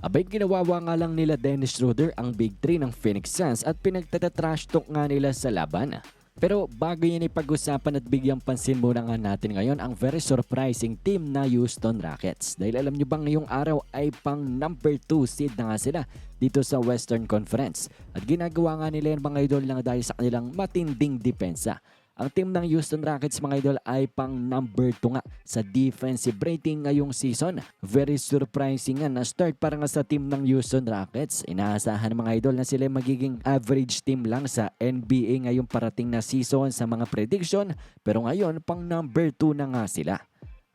Abay ginawawa nga lang nila Dennis Schroeder ang Big 3 ng Phoenix Suns at pinagtatatrash talk nga nila sa laban. Pero bago yan ipag-usapan at bigyang pansin muna nga natin ngayon ang very surprising team na Houston Rockets. Dahil alam nyo bang ngayong araw ay pang number 2 seed na nga sila dito sa Western Conference. At ginagawa nga nila yan mga idol lang dahil sa kanilang matinding depensa. Ang team ng Houston Rockets mga idol ay pang number 2 nga sa defensive rating ngayong season. Very surprising nga na start para nga sa team ng Houston Rockets. Inaasahan mga idol na sila magiging average team lang sa NBA ngayong parating na season sa mga prediction. Pero ngayon pang number 2 na nga sila.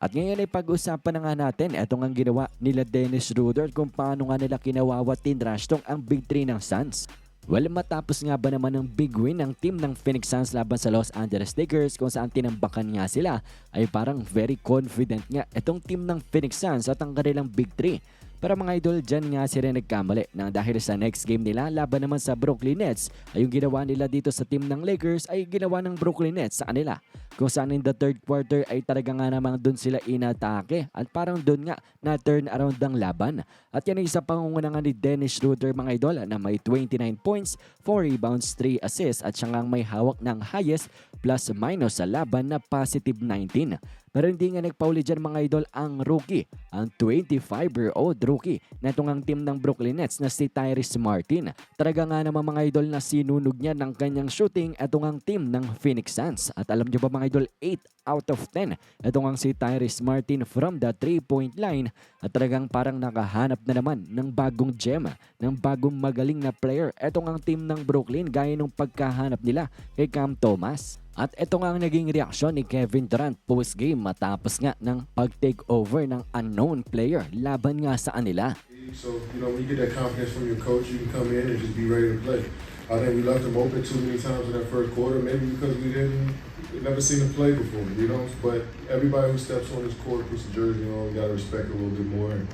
At ngayon ay pag-usapan na nga natin itong ang ginawa nila Dennis Schroeder kung paano nga nila kinawawatin rashtong ang Big 3 ng Suns. Well, matapos nga ba naman ng big win ng team ng Phoenix Suns laban sa Los Angeles Lakers kung saan tinambakan nga sila ay parang very confident nga itong team ng Phoenix Suns at ang kanilang big 3. Pero mga idol, dyan nga sila nagkamali nang dahil sa next game nila laban naman sa Brooklyn Nets ay yung ginawa nila dito sa team ng Lakers ay ginawa ng Brooklyn Nets sa kanila. Kung saan in the third quarter ay talaga nga namang doon sila inatake at parang doon nga na turn around ang laban. At yan ay isa pangungunahan ni Dennis Schroeder mga idol na may 29 points, 4 rebounds, 3 assists at siya ngang may hawak ng highest plus minus sa laban na positive 19. Pero hindi nga nagpauli dyan mga idol ang rookie, ang 25-year-old rookie na itong ang team ng Brooklyn Nets na si Tyrese Martin. Talaga nga naman mga idol na sinunog niya ng kanyang shooting itong ang team ng Phoenix Suns. At alam niyo ba mga idol, 8 out of 10. Itong ang si Tyrese Martin from the 3-point line at talagang parang nakahanap na naman ng bagong gem, ng bagong magaling na player. Itong ang team ng Brooklyn gaya ng pagkahanap nila kay Cam Thomas. At ito nga ang naging reaksyon ni Kevin Durant post-game matapos nga ng pag-take over ng unknown player laban nga sa kanila. So, you know, when you get that confidence from your coach, you can come in and just be ready to play. I think we left them open too many times in that first quarter, maybe because we didn't never seen them play before, you know. But everybody who steps on this court puts the jersey on, gotta respect a little bit more. And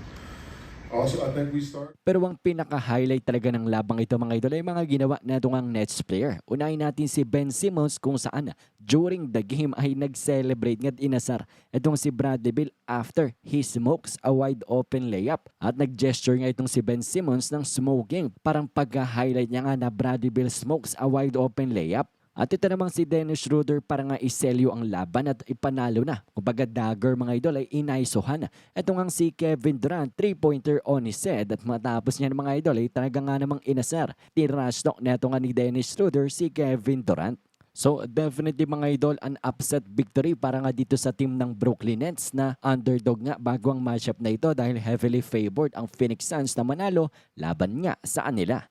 also, I think we start. Pero ang pinaka-highlight talaga ng labang ito mga idol ay mga ginawa na ang Nets player. Unahin natin si Ben Simmons kung saan during the game ay nag-celebrate nga't inasar itong si Bradley Bill after he smokes a wide open layup. At nag-gesture nga itong si Ben Simmons ng smoking. Parang pagka-highlight niya nga na Bradley Bill smokes a wide open layup. At ito namang si Dennis Schroeder para nga iselyo ang laban at ipanalo na. Kumbaga dagger mga idol ay inaisohan. Ito nga si Kevin Durant, 3-pointer on his head at matapos niya mga idol ay talaga nga namang inasar. Tirastok na ito nga ni Dennis Schroeder si Kevin Durant. So definitely mga idol, an upset victory para nga dito sa team ng Brooklyn Nets na underdog nga bago ang matchup na ito dahil heavily favored ang Phoenix Suns na manalo laban nga sa kanila.